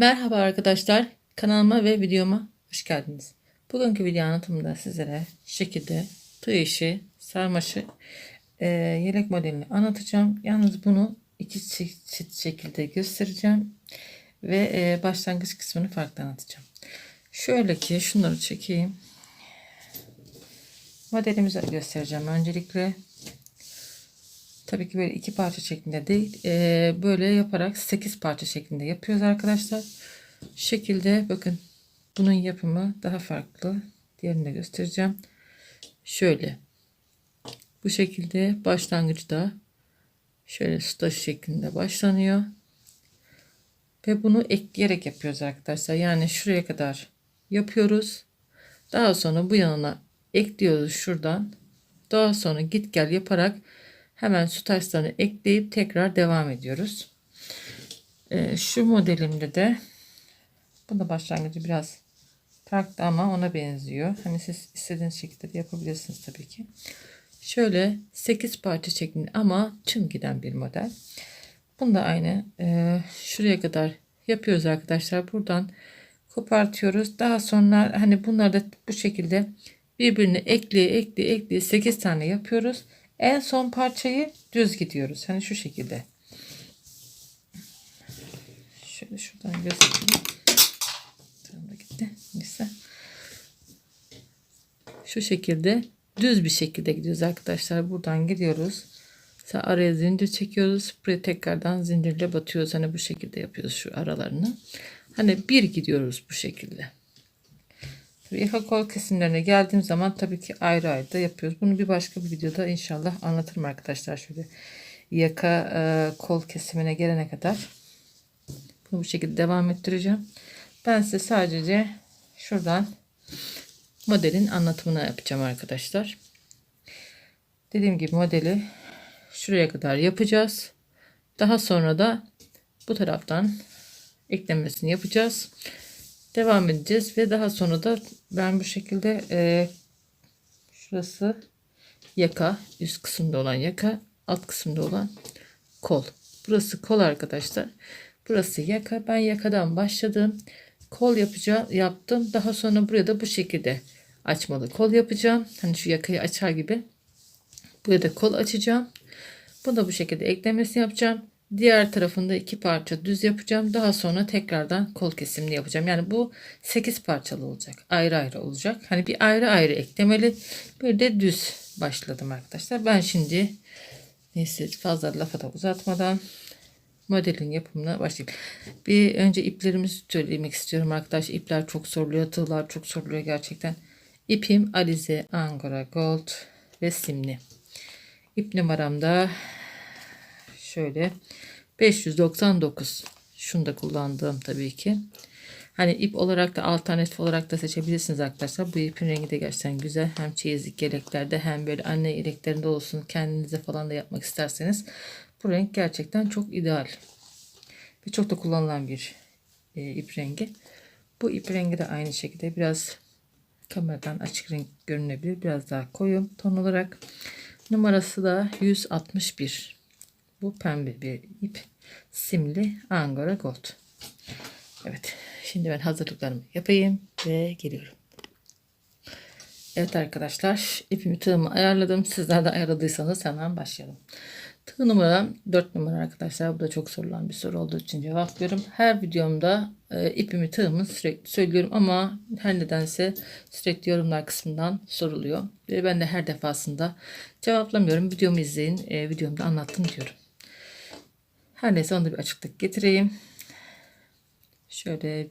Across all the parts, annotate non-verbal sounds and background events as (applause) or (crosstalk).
Merhaba arkadaşlar. Kanalıma ve videoma hoş geldiniz. Bugünkü video anlatımında sizlere şekilde tığ işi, sarmaşı, e, yelek modelini anlatacağım. Yalnız bunu iki çeşit şekilde göstereceğim. Ve e, başlangıç kısmını farklı anlatacağım. Şöyle ki şunları çekeyim. Modelimizi göstereceğim öncelikle. Tabii ki böyle iki parça şeklinde değil. Ee, böyle yaparak 8 parça şeklinde yapıyoruz arkadaşlar. Şekilde bakın bunun yapımı daha farklı. Diğerini de göstereceğim. Şöyle. Bu şekilde başlangıçta şöyle staj şeklinde başlanıyor. Ve bunu ekleyerek yapıyoruz arkadaşlar. Yani şuraya kadar yapıyoruz. Daha sonra bu yanına ekliyoruz şuradan. Daha sonra git gel yaparak hemen su taşlarını ekleyip tekrar devam ediyoruz. Ee, şu modelimde de bu da başlangıcı biraz farklı ama ona benziyor. Hani siz istediğiniz şekilde de yapabilirsiniz tabii ki. Şöyle 8 parça şeklinde ama tüm giden bir model. Bunu da aynı e, şuraya kadar yapıyoruz arkadaşlar. Buradan kopartıyoruz. Daha sonra hani bunları da bu şekilde birbirine ekleye ekleye ekleye 8 tane yapıyoruz. En son parçayı düz gidiyoruz. Hani şu şekilde. Şöyle şuradan göstereyim. Tamam gitti. Neyse. Şu şekilde düz bir şekilde gidiyoruz arkadaşlar. Buradan gidiyoruz. Mesela araya zincir çekiyoruz. Buraya tekrardan zincirle batıyoruz. Hani bu şekilde yapıyoruz şu aralarını. Hani bir gidiyoruz bu şekilde. Yaka kol kesimlerine geldiğim zaman tabii ki ayrı ayrı da yapıyoruz. Bunu bir başka bir videoda inşallah anlatırım arkadaşlar. Şöyle yaka e, kol kesimine gelene kadar. Bunu bu şekilde devam ettireceğim. Ben size sadece şuradan modelin anlatımını yapacağım arkadaşlar. Dediğim gibi modeli şuraya kadar yapacağız. Daha sonra da bu taraftan eklemesini yapacağız devam edeceğiz ve daha sonra da ben bu şekilde e, şurası yaka üst kısımda olan yaka alt kısımda olan kol. Burası kol arkadaşlar. Burası yaka. Ben yakadan başladım. Kol yapacağım yaptım. Daha sonra buraya da bu şekilde açmalı kol yapacağım. Hani şu yakayı açar gibi buraya da kol açacağım. Bunu da bu şekilde eklemesini yapacağım Diğer tarafında iki parça düz yapacağım. Daha sonra tekrardan kol kesimini yapacağım. Yani bu 8 parçalı olacak. Ayrı ayrı olacak. Hani bir ayrı ayrı eklemeli. Bir de düz başladım arkadaşlar. Ben şimdi neyse fazla lafa da uzatmadan modelin yapımına başlayayım. Bir önce iplerimizi söylemek istiyorum arkadaşlar. İpler çok soruluyor. Tığlar çok soruluyor gerçekten. İpim Alize Angora Gold ve simli. İp numaram da şöyle 599 şunu da kullandığım tabii ki. Hani ip olarak da alternatif olarak da seçebilirsiniz arkadaşlar. Bu ipin rengi de gerçekten güzel. Hem çeyizlik yeleklerde hem böyle anne yeleklerinde olsun kendinize falan da yapmak isterseniz bu renk gerçekten çok ideal. Ve çok da kullanılan bir e, ip rengi. Bu ip rengi de aynı şekilde biraz kameradan açık renk görünebilir. Biraz daha koyu ton olarak. Numarası da 161 bu pembe bir ip. Simli Angora Gold. Evet. Şimdi ben hazırlıklarımı yapayım ve geliyorum. Evet arkadaşlar ipimi tığımı ayarladım. Sizler de ayarladıysanız hemen başlayalım. Tığ numara 4 numara arkadaşlar. Bu da çok sorulan bir soru olduğu için cevaplıyorum. Her videomda e, ipimi tığımı sürekli söylüyorum ama her nedense sürekli yorumlar kısmından soruluyor. Ve ben de her defasında cevaplamıyorum. Videomu izleyin. E, videomda anlattım diyorum. Her neyse onu da bir açıklık getireyim. Şöyle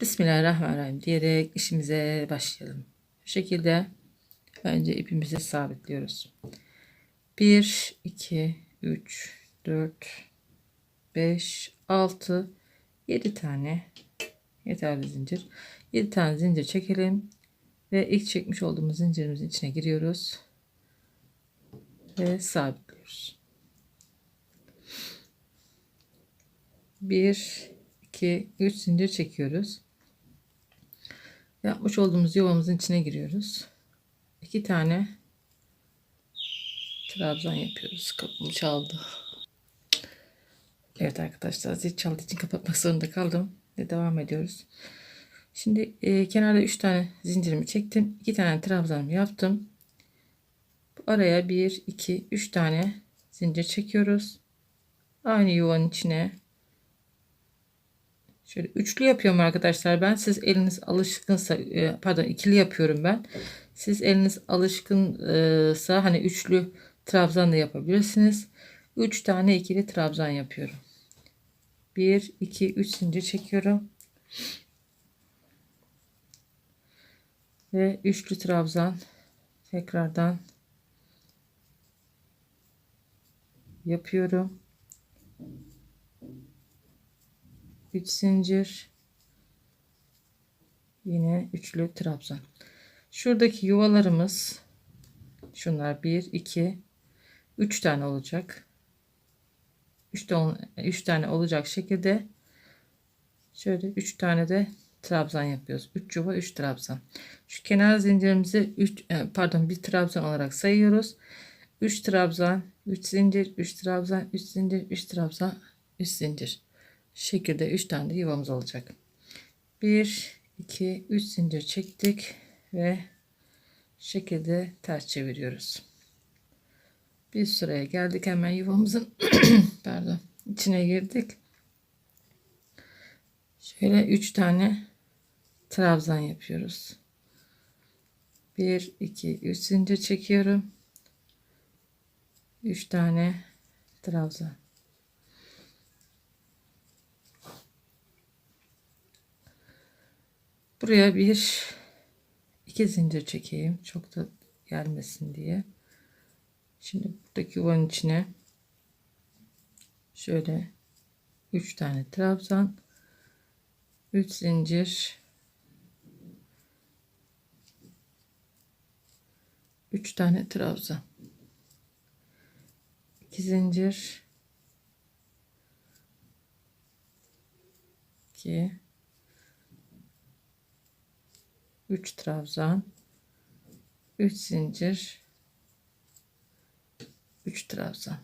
Bismillahirrahmanirrahim diyerek işimize başlayalım. Bu şekilde önce ipimizi sabitliyoruz. 1, 2, 3, 4, 5, 6, 7 tane yeterli zincir. 7 tane zincir çekelim. Ve ilk çekmiş olduğumuz zincirimizin içine giriyoruz. Ve sabitliyoruz. 1 2 3 zincir çekiyoruz. Yapmış olduğumuz yuvamızın içine giriyoruz. 2 tane trabzan yapıyoruz. Kapımı çaldı. Evet arkadaşlar zil çaldığı için kapatmak zorunda kaldım. Ve devam ediyoruz. Şimdi e, kenarda 3 tane zincirimi çektim. 2 tane trabzanımı yaptım. Araya 1, 2, 3 tane zincir çekiyoruz. Aynı yuvanın içine şöyle üçlü yapıyorum arkadaşlar ben. Siz eliniz alışkınsa e, pardon ikili yapıyorum ben. Siz eliniz alışkınsa hani üçlü trabzan da yapabilirsiniz. 3 tane ikili trabzan yapıyorum. 1 2 3 zincir çekiyorum. Ve üçlü trabzan tekrardan yapıyorum. 3 zincir yine üçlü trabzan. Şuradaki yuvalarımız şunlar 1 2 3 tane olacak. 3 tane 3 tane olacak şekilde şöyle 3 tane de trabzan yapıyoruz. 3 yuva 3 trabzan. Şu kenar zincirimizi 3 pardon bir trabzan olarak sayıyoruz. 3 trabzan, 3 zincir, 3 trabzan, 3 zincir, 3 trabzan, 3 zincir. Şekilde 3 tane de yuvamız olacak. 1 2 3 zincir çektik ve şekilde ters çeviriyoruz. Bir sıraya geldik hemen yuvamızın (clears throat) pardon içine girdik. Şöyle 3 tane trabzan yapıyoruz. 1 2 3 zincir çekiyorum. 3 tane trabzan. Buraya bir iki zincir çekeyim. Çok da gelmesin diye. Şimdi buradaki yuvanın içine şöyle 3 tane trabzan 3 zincir 3 tane trabzan 2 zincir 2 3 trabzan 3 zincir 3 trabzan.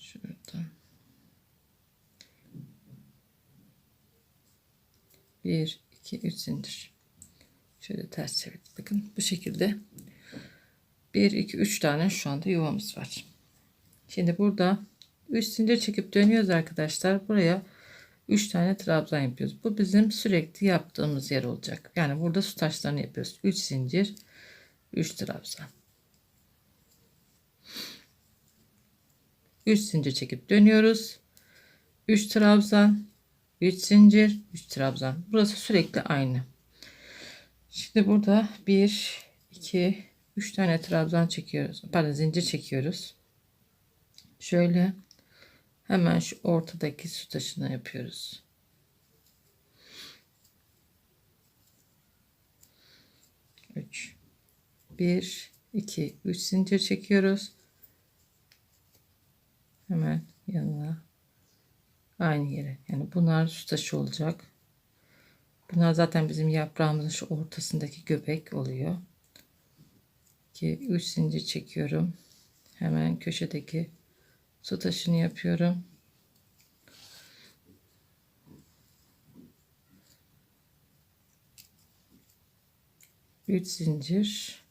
Şuradan 1 2 3 zincir. Şöyle ters çevirdik bakın. Bu şekilde. 1 2 3 tane şu anda yuvamız var. Şimdi burada 3 zincir çekip dönüyoruz arkadaşlar. Buraya 3 tane trabzan yapıyoruz. Bu bizim sürekli yaptığımız yer olacak. Yani burada su taşlarını yapıyoruz. 3 zincir, 3 trabzan. 3 zincir çekip dönüyoruz. 3 trabzan, 3 zincir, 3 trabzan. Burası sürekli aynı. Şimdi burada 1 2 3 tane trabzan çekiyoruz. Pardon zincir çekiyoruz. Şöyle Hemen şu ortadaki su taşını yapıyoruz. Üç, bir, iki, üç zincir çekiyoruz. Hemen yanına aynı yere. Yani bunlar su taşı olacak. Bunlar zaten bizim yaprağımızın şu ortasındaki göbek oluyor. 2 3 zincir çekiyorum. Hemen köşedeki su taşını yapıyorum. Üç zincir.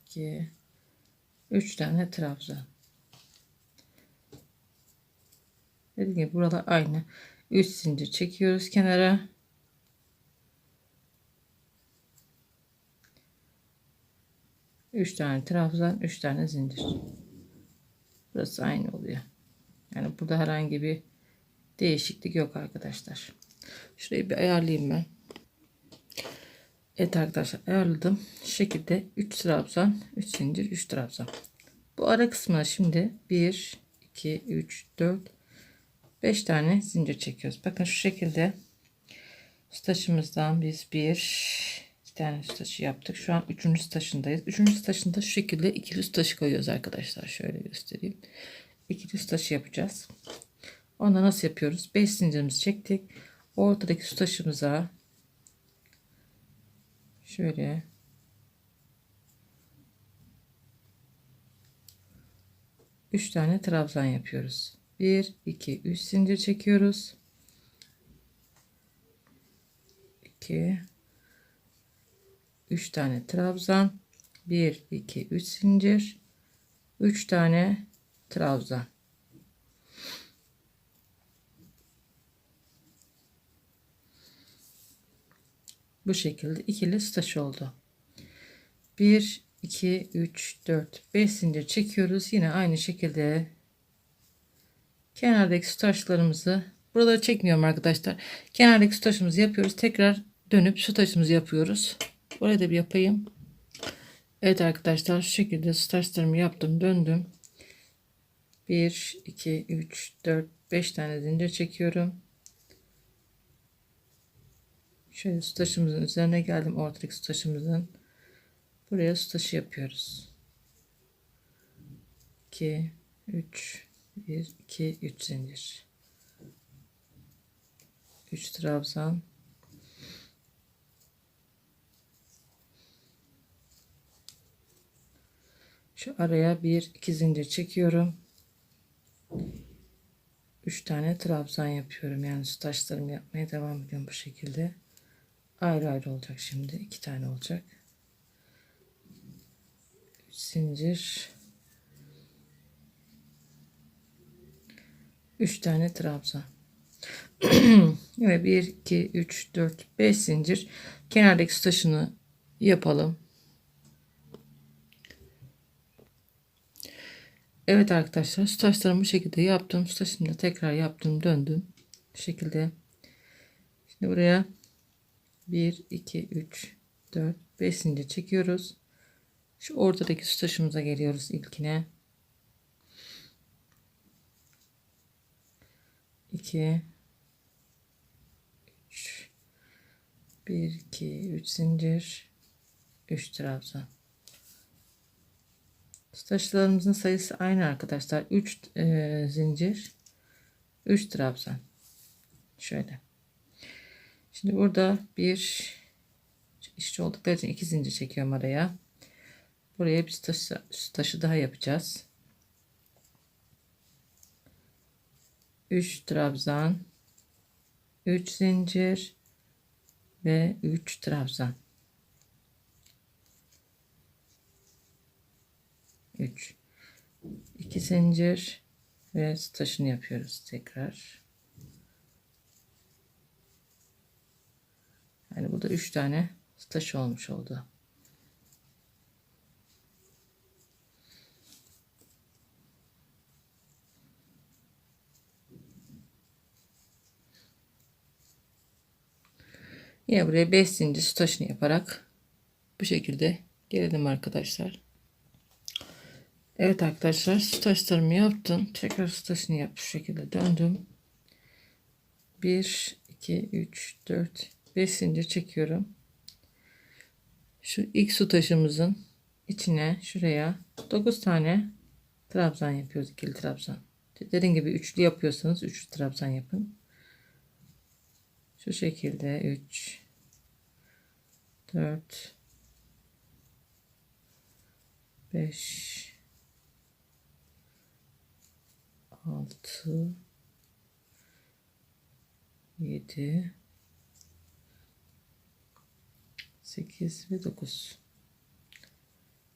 İki. Üç tane trabzan. Dediğim gibi buralar aynı. Üç zincir çekiyoruz kenara. 3 tane trabzan 3 tane zincir. Burası aynı oluyor. Yani burada herhangi bir değişiklik yok arkadaşlar. Şurayı bir ayarlayayım ben. Evet arkadaşlar ayarladım. Şu şekilde 3 trabzan 3 zincir 3 trabzan. Bu ara kısmına şimdi 1 2 3 4 5 tane zincir çekiyoruz. Bakın şu şekilde. Taşımızdan biz 1 iki tane üst taşı yaptık. Şu an üçüncü taşındayız. Üçüncü taşında şu şekilde ikili üst taşı koyuyoruz arkadaşlar. Şöyle göstereyim. İkili üst taşı yapacağız. Onda nasıl yapıyoruz? 5 zincirimizi çektik. Ortadaki su taşımıza şöyle üç tane trabzan yapıyoruz. 1 2 3 zincir çekiyoruz. 2 3 tane trabzan. 1 2 3 zincir. 3 tane trabzan. Bu şekilde ikili staş oldu. 1 2 3 4 5 zincir çekiyoruz. Yine aynı şekilde kenardaki staşlarımızı buraları çekmiyorum arkadaşlar. Kenardaki staşımızı yapıyoruz. Tekrar dönüp şu yapıyoruz Burayı da bir yapayım. Evet arkadaşlar şu şekilde startlarımı yaptım döndüm. 1 2 3 4 5 tane zincir çekiyorum. Şöyle su üzerine geldim. Ortadaki su. Buraya su yapıyoruz. 2 3 1 2 3 zincir. 3 trabzan Şu araya bir iki zincir çekiyorum. Üç tane trabzan yapıyorum. Yani su taşlarımı yapmaya devam ediyorum bu şekilde. Ayrı ayrı olacak şimdi. iki tane olacak. Üç zincir. Üç tane trabzan. evet 1 2 3 4 5 zincir kenardaki taşını yapalım. Evet arkadaşlar şu bu şekilde yaptım. Şu da tekrar yaptım döndüm. Bu şekilde. Şimdi buraya 1 2 3 4 5 zincir çekiyoruz. Şu ortadaki su taşımıza geliyoruz ilkine. 2 3 1 2 3 zincir 3 trabzan. Taşlarımızın sayısı aynı arkadaşlar. 3 e, zincir 3 trabzan. Şöyle. Şimdi burada bir işçi oldukları için iki zincir çekiyorum araya. Buraya bir taşı, taşı daha yapacağız. 3 trabzan 3 zincir ve 3 trabzan 3 2 zincir ve taşını yapıyoruz tekrar. Yani burada 3 tane taş olmuş oldu. Yine buraya 5 zincir taşını yaparak bu şekilde gelelim arkadaşlar. Evet arkadaşlar su taşlarımı yaptım. Tekrar su taşını yap şu şekilde döndüm. 1 2 3 4 5 zincir çekiyorum. Şu ilk su taşımızın içine şuraya 9 tane trabzan yapıyoruz. ikili trabzan. Dediğim gibi üçlü yapıyorsanız üçlü trabzan yapın. Şu şekilde 3 4 5 6 7 8 ve 9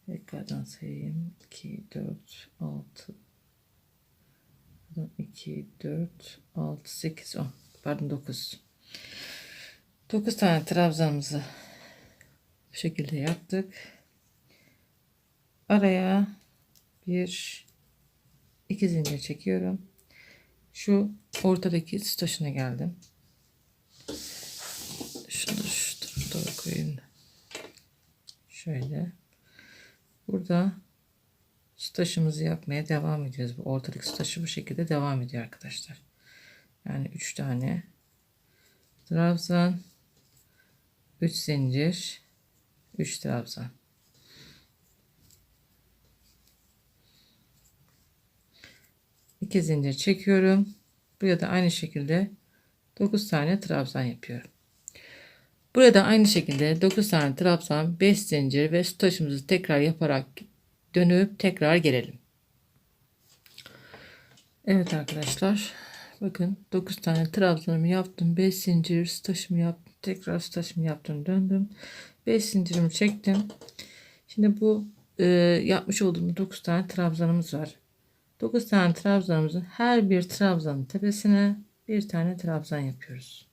tekrardan sayayım. 2 4 6 2 4 6 8 10 pardon 9 9 tane trabzanımızı bu şekilde yaptık. Araya bir 2 zincir çekiyorum. Şu ortadaki taşına geldim. Şunu şu tarafa koyayım. Şöyle. Burada su taşımızı yapmaya devam ediyoruz. Bu ortadaki su taşı bu şekilde devam ediyor arkadaşlar. Yani 3 tane trabzan 3 zincir 3 trabzan 2 zincir çekiyorum. Buraya da aynı şekilde 9 tane trabzan yapıyorum. Burada aynı şekilde 9 tane trabzan, 5 zincir ve su taşımızı tekrar yaparak dönüp tekrar gelelim. Evet arkadaşlar. Bakın 9 tane trabzanımı yaptım. 5 zincir su taşımı yaptım. Tekrar su taşımı yaptım. Döndüm. 5 zincirimi çektim. Şimdi bu e, yapmış olduğumuz 9 tane trabzanımız var. 9 tane trabzanımızın her bir trabzanın tepesine bir tane trabzan yapıyoruz.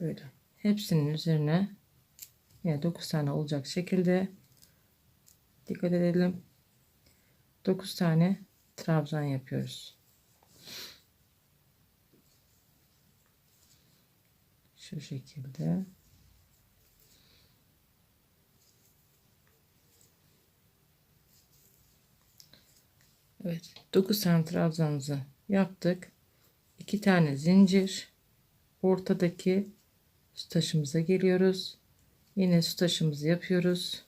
Böyle. Hepsinin üzerine yine 9 tane olacak şekilde dikkat edelim. 9 tane trabzan yapıyoruz. Şu şekilde. Evet. 9 tane trabzanımızı yaptık. 2 tane zincir. Ortadaki su taşımıza geliyoruz. Yine su taşımızı yapıyoruz.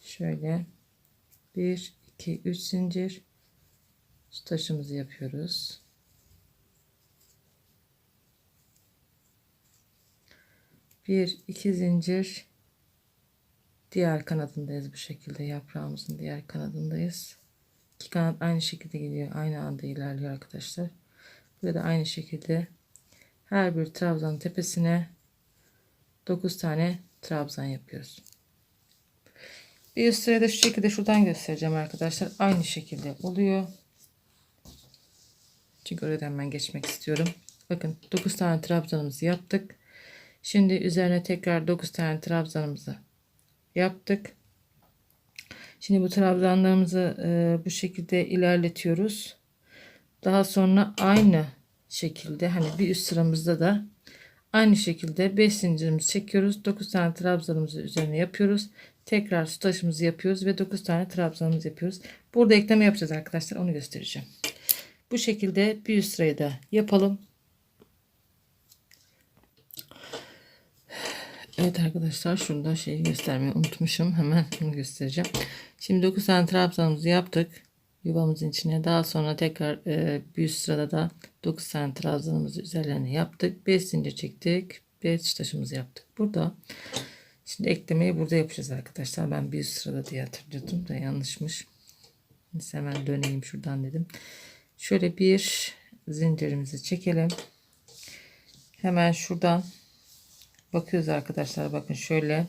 Şöyle 1 2 3 zincir su taşımızı yapıyoruz. Bir iki zincir diğer kanadındayız bu şekilde yaprağımızın diğer kanadındayız. İki kanat aynı şekilde gidiyor. Aynı anda ilerliyor arkadaşlar. Burada aynı şekilde her bir trabzanın tepesine 9 tane trabzan yapıyoruz. Bir üst sırada şu şekilde şuradan göstereceğim arkadaşlar. Aynı şekilde oluyor. Çünkü oradan ben geçmek istiyorum. Bakın 9 tane trabzanımızı yaptık. Şimdi üzerine tekrar 9 tane trabzanımızı yaptık. Şimdi bu trabzanlarımızı e, bu şekilde ilerletiyoruz. Daha sonra aynı şekilde hani bir üst sıramızda da aynı şekilde 5 zincirimizi çekiyoruz. 9 tane trabzanımızı üzerine yapıyoruz. Tekrar su yapıyoruz ve 9 tane trabzanımızı yapıyoruz. Burada ekleme yapacağız arkadaşlar. Onu göstereceğim. Bu şekilde bir üst sırayı da yapalım. Evet arkadaşlar şurada şeyi göstermeyi unutmuşum. Hemen bunu göstereceğim. Şimdi 9 tane trabzanımızı yaptık. Yuvamızın içine daha sonra tekrar e, bir sırada da 9 tane trabzanımızı üzerlerine yaptık. 5 zincir çektik. 5 taşımızı yaptık. Burada şimdi eklemeyi burada yapacağız arkadaşlar. Ben bir üst sırada diye hatırlıyordum da yanlışmış. Neyse hemen döneyim şuradan dedim. Şöyle bir zincirimizi çekelim. Hemen şuradan bakıyoruz arkadaşlar. Bakın şöyle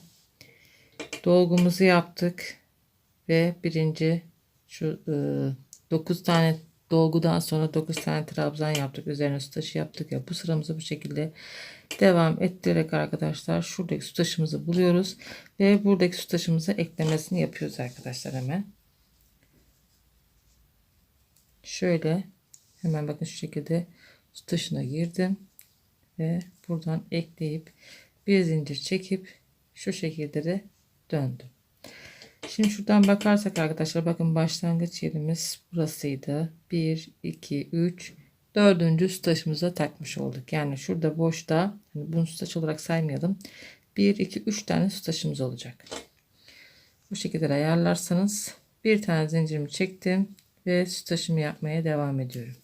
dolgumuzu yaptık ve birinci şu e, 9 tane dolgudan sonra 9 tane trabzan yaptık. Üzerine su taşı yaptık ya. Bu sıramızı bu şekilde devam ettirerek arkadaşlar şuradaki su taşımızı buluyoruz ve buradaki su taşımızı eklemesini yapıyoruz arkadaşlar hemen. Şöyle hemen bakın şu şekilde su taşına girdim ve buradan ekleyip bir zincir çekip şu şekilde de döndüm. Şimdi şuradan bakarsak arkadaşlar bakın başlangıç yerimiz burasıydı. 1, 2, 3, dördüncü su taşımıza takmış olduk. Yani şurada boşta hani bunu su taşı olarak saymayalım. 1, 2, 3 tane su taşımız olacak. Bu şekilde ayarlarsanız bir tane zincirimi çektim ve su taşımı yapmaya devam ediyorum.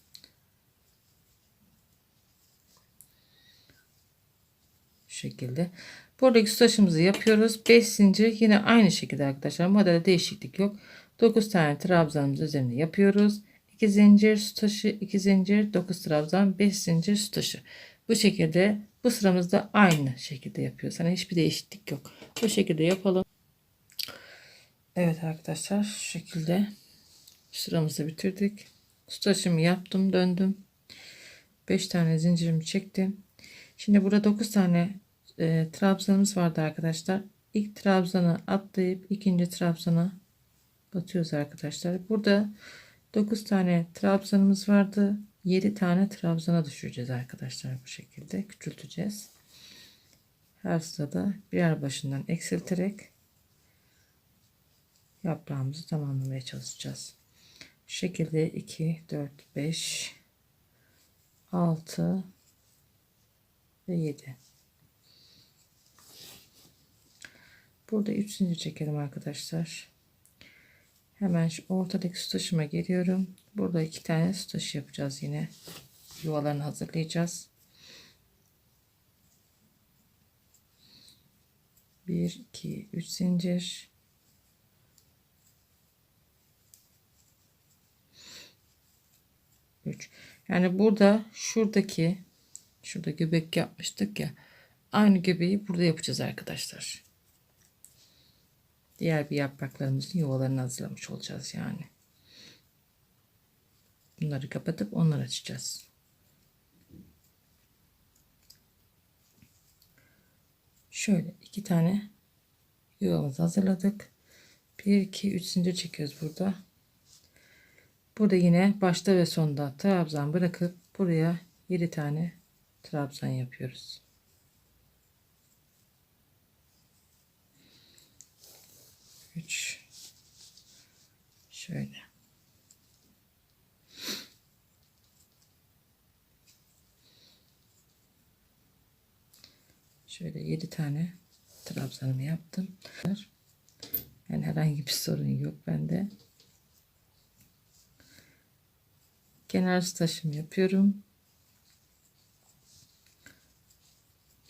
Şu şekilde. Buradaki taşımızı yapıyoruz. 5 zincir yine aynı şekilde arkadaşlar. Modelde değişiklik yok. 9 tane trabzanımız üzerine yapıyoruz. 2 zincir su taşı, 2 zincir, 9 trabzan, 5 zincir su taşı. Bu şekilde bu sıramızda aynı şekilde yapıyoruz. Hani hiçbir değişiklik yok. Bu şekilde yapalım. Evet arkadaşlar şu şekilde sıramızı bitirdik. Su taşımı yaptım, döndüm. 5 tane zincirimi çektim. Şimdi burada 9 tane e, trabzanımız vardı arkadaşlar. İlk trabzanı atlayıp ikinci trabzana batıyoruz arkadaşlar. Burada 9 tane trabzanımız vardı. 7 tane trabzana düşüreceğiz arkadaşlar bu şekilde küçülteceğiz. Her sırada birer başından eksilterek yaprağımızı tamamlamaya çalışacağız. Bu şekilde 2 4 5 6 ve 7 Burada 3 zincir çekelim arkadaşlar. Hemen şu ortadaki su taşıma geliyorum. Burada iki tane su taşı yapacağız yine. yuvalarını hazırlayacağız. Bir, iki, üç zincir. Üç. Yani burada şuradaki şurada göbek yapmıştık ya. Aynı göbeği burada yapacağız arkadaşlar. Diğer bir yapraklarımızın yuvalarını hazırlamış olacağız yani. Bunları kapatıp onları açacağız. Şöyle iki tane yuvamızı hazırladık. 1 2 3 zincir çekiyoruz burada. Burada yine başta ve sonda trabzan bırakıp buraya 7 tane trabzan yapıyoruz. Üç. Şöyle. Şöyle 7 tane trabzanımı yaptım. Yani herhangi bir sorun yok bende. Kenar taşımı yapıyorum.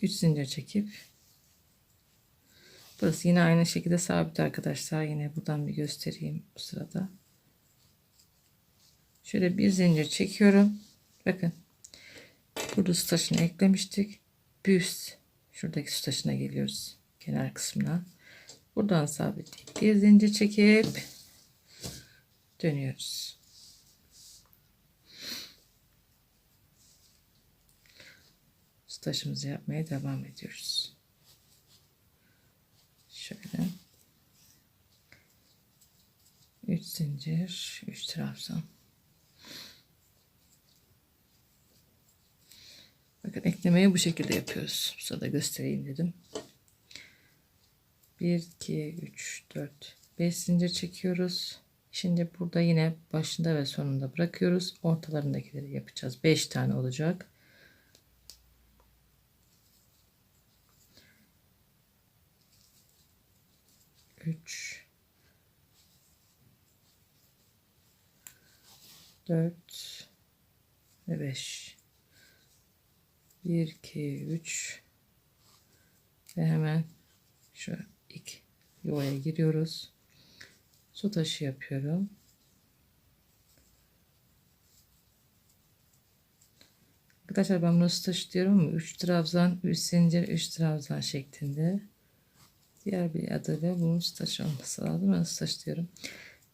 3 zincir çekip burası yine aynı şekilde sabit arkadaşlar. Yine buradan bir göstereyim bu sırada. Şöyle bir zincir çekiyorum. Bakın. Burada su taşını eklemiştik. Bir üst şuradaki su taşına geliyoruz. Kenar kısmına. Buradan sabitleyip bir zincir çekip dönüyoruz. Su taşımızı yapmaya devam ediyoruz. Şöyle. 3 zincir, 3 trabzan. Bakın eklemeyi bu şekilde yapıyoruz. Bu sırada göstereyim dedim. 1, 2, 3, 4, 5 zincir çekiyoruz. Şimdi burada yine başında ve sonunda bırakıyoruz. Ortalarındakileri yapacağız. 5 tane olacak. Üç, dört ve beş. Bir, iki, üç ve hemen şu ilk yuvaya giriyoruz. Su taşı yapıyorum. Arkadaşlar ben bunu su taşı diyorum ama 3 trabzan, 3 zincir, 3 trabzan şeklinde. Diğer bir adıyla bunun taşı olması lazım. Ben su taşı diyorum.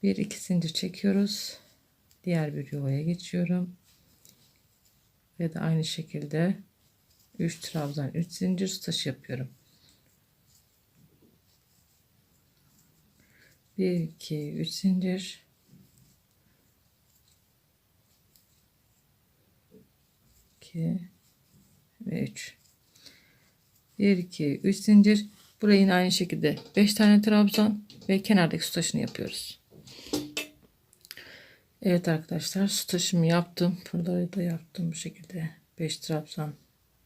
1 2 zincir çekiyoruz. Diğer bir yuvaya geçiyorum. Ve de aynı şekilde 3 trabzan, 3 zincir taşı yapıyorum. 1 2 3 zincir 2 ve 3 1 2 3 zincir burayı yine aynı şekilde 5 tane trabzan ve kenardaki su taşını yapıyoruz. Evet arkadaşlar su taşımı yaptım. Buraları da yaptım bu şekilde. 5 trabzan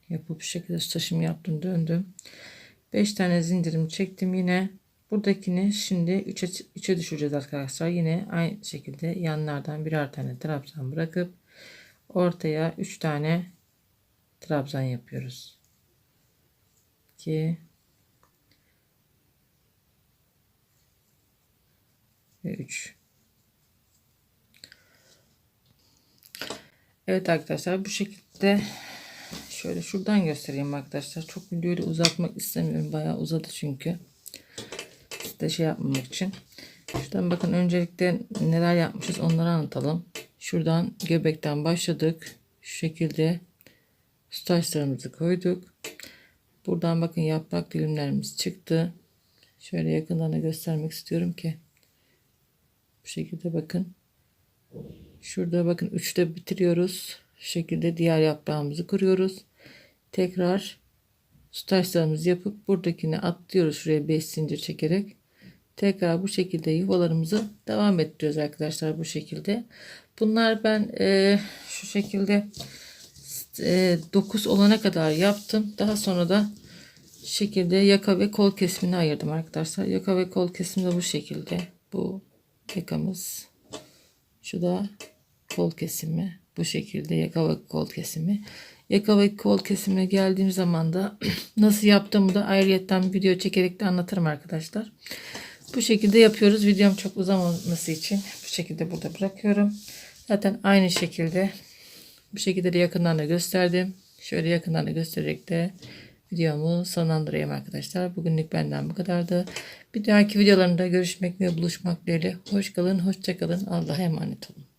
yapıp bu şekilde su taşımı yaptım döndüm. 5 tane zincirimi çektim yine. Buradakini şimdi 3'e 3'e düşüreceğiz arkadaşlar. Yine aynı şekilde yanlardan birer tane trabzan bırakıp ortaya 3 tane trabzan yapıyoruz. 2 ve 3 Evet arkadaşlar bu şekilde şöyle şuradan göstereyim arkadaşlar. Çok videoyu uzatmak istemiyorum. Bayağı uzadı çünkü de şey yapmamak için. Şuradan bakın öncelikle neler yapmışız onları anlatalım. Şuradan göbekten başladık. Şu şekilde taşlarımızı koyduk. Buradan bakın yaprak dilimlerimiz çıktı. Şöyle yakından da göstermek istiyorum ki. Bu şekilde bakın. Şurada bakın 3'te bitiriyoruz. Şu şekilde diğer yaprağımızı kuruyoruz. Tekrar taşlarımızı yapıp buradakini atlıyoruz şuraya 5 zincir çekerek. Tekrar bu şekilde yuvalarımızı devam ettiriyoruz arkadaşlar bu şekilde. Bunlar ben e, şu şekilde e, 9 olana kadar yaptım. Daha sonra da şekilde yaka ve kol kesimini ayırdım arkadaşlar. Yaka ve kol kesimi de bu şekilde. Bu yakamız. Şu da kol kesimi. Bu şekilde yaka kol kesimi. Yaka kol kesimine geldiğim zaman da (clears throat) nasıl yaptığımı da ayrıyetten video çekerek de anlatırım arkadaşlar. Bu şekilde yapıyoruz. Videom çok uzamaması için bu şekilde burada bırakıyorum. Zaten aynı şekilde bu şekilde de yakından da gösterdim. Şöyle yakından da göstererek de videomu sonlandırayım arkadaşlar. Bugünlük benden bu kadardı. Bir dahaki videolarımda görüşmek ve buluşmak dileğiyle. Hoş kalın, hoşça kalın. Allah'a emanet olun.